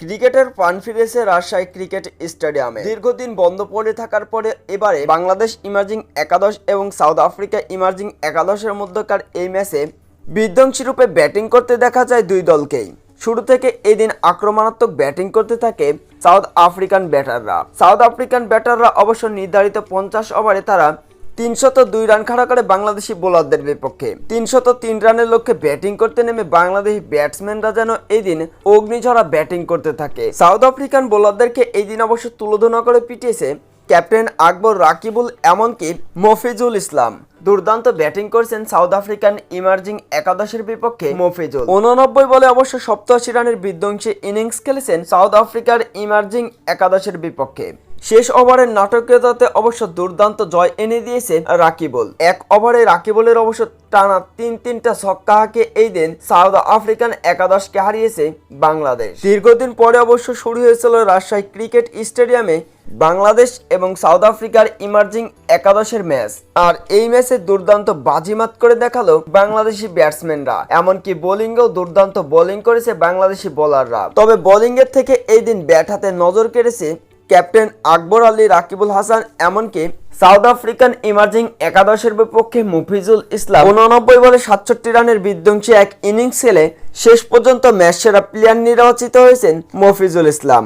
ক্রিকেটের প্রাণ ফিরেছে রাজশাহী ক্রিকেট স্টেডিয়ামে। দীর্ঘদিন বন্ধ পড়ে থাকার পরে এবারে বাংলাদেশ ইমার্জিং একাদশ এবং সাউথ আফ্রিকা ইমার্জিং একাদশের মধ্যকার এই ম্যাচে বিধ্বংসী রূপে ব্যাটিং করতে দেখা যায় দুই দলকেই। শুরু থেকে এদিন আক্রমণাত্মক ব্যাটিং করতে থাকে সাউথ আফ্রিকান ব্যাটাররা। সাউথ আফ্রিকান ব্যাটাররা অবশ্য নির্ধারিত পঞ্চাশ ওভারে তারা তিনশত দুই রান খাড়া করে বাংলাদেশি বোলারদের বিপক্ষে। তিনশত তিন রানের লক্ষ্যে ব্যাটিং করতে নেমে বাংলাদেশি ব্যাটসম্যানরা যেন এই দিন অগ্নিঝরা ব্যাটিং করতে থাকে। সাউথ আফ্রিকান বোলারদেরকে এই দিন অবশ্য তুলোধনা করে পিটিয়েছে ক্যাপ্টেন আকবর রাকিবুল, এমনকি মফিজুল ইসলাম। দুর্দান্ত ব্যাটিং করেছেন সাউথ আফ্রিকান ইমার্জিং একাদশের বিপক্ষে মফিজুল। উননব্বই বলে অবশ্য সপ্তাশি রানের বিধ্বংসী ইনিংস খেলেছেন সাউথ আফ্রিকার ইমার্জিং একাদশের বিপক্ষে। শেষ ওভারের নাটকীয়তাতে অবশ্য দুর্দান্ত জয় এনে দিয়েছে রাকিবুল। এক ওভারে রাকিবুলের অবশ্য টানা তিন তিনটা ছক্কা হাঁকে এই দিন সাউথ আফ্রিকান একাদশকে হারিয়েছে বাংলাদেশ। দীর্ঘদিন পরে অবশ্য শুরু হয়েছিল রাজশাহী ক্রিকেট স্টেডিয়ামে বাংলাদেশ এবং সাউথ আফ্রিকার ইমার্জিং একাদশের ম্যাচ। আর এই ম্যাচে দুর্দান্ত বাজিমাত করে দেখাল বাংলাদেশি ব্যাটসম্যানরা। এমনকি বোলিংয়েও দুর্দান্ত বোলিং করেছে বাংলাদেশি বোলাররা। তবে বোলিং এর থেকে এই দিন ব্যাট হাতে নজর কেড়েছে ক্যাপ্টেন আকবর আলী, রাকিবুল হাসান, এমনকি সাউথ আফ্রিকান ইমার্জিং একাদশের বিপক্ষে মুফিজুল ইসলাম উননব্বই বলে সাতষট্টি রানের বিধ্বংসী এক ইনিংস খেলে শেষ পর্যন্ত ম্যাচ সেরা প্লেয়ার নির্বাচিত হয়েছেন মফিজুল ইসলাম।